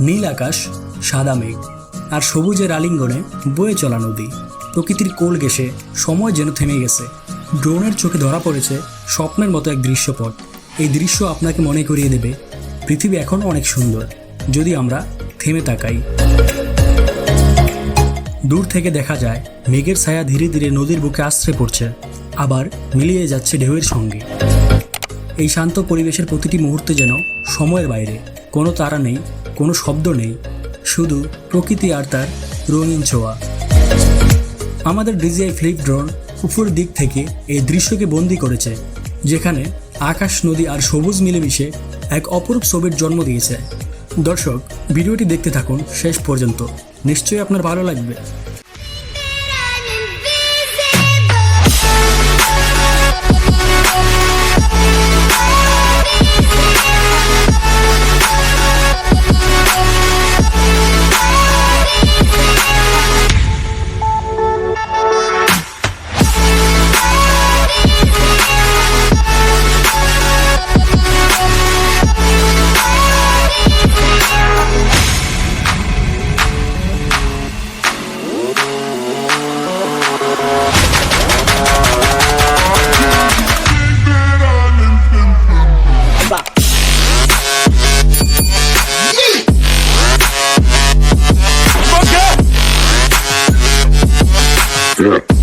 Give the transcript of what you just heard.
নীল আকাশ, সাদা মেঘ আর সবুজের আলিঙ্গনে বয়ে চলা নদী। প্রকৃতির কোল ঘেসে সময় যেন থেমে গেছে। ড্রোনের চোখে ধরা পড়েছে স্বপ্নের মতো এক দৃশ্যপট। এই দৃশ্য আপনাকে মনে করিয়ে দেবে, পৃথিবী এখন অনেক সুন্দর, যদি আমরা থেমে তাকাই। দূর থেকে দেখা যায়, মেঘের ছায়া ধীরে ধীরে নদীর বুকে আশ্রে পড়ছে, আবার মিলিয়ে যাচ্ছে ঢেউয়ের সঙ্গে। এই শান্ত পরিবেশের প্রতিটি মুহূর্তে যেন সময়ের বাইরে কোনো তারা নেই, কোনো শব্দ নেই, শুধু প্রকৃতি আর তার রঙিন ছোঁয়া। আমাদের ডিজিআই ফ্লিপ ড্রোন উপর দিক থেকে এই দৃশ্যকে বন্দি করেছে, যেখানে আকাশ, নদী আর সবুজ মিলেমিশে এক অপরূপ ছবির জন্ম দিয়েছে। দর্শক, ভিডিওটি দেখতে থাকুন শেষ পর্যন্ত। নিশ্চয়ই আপনার ভালো লাগবে। Step.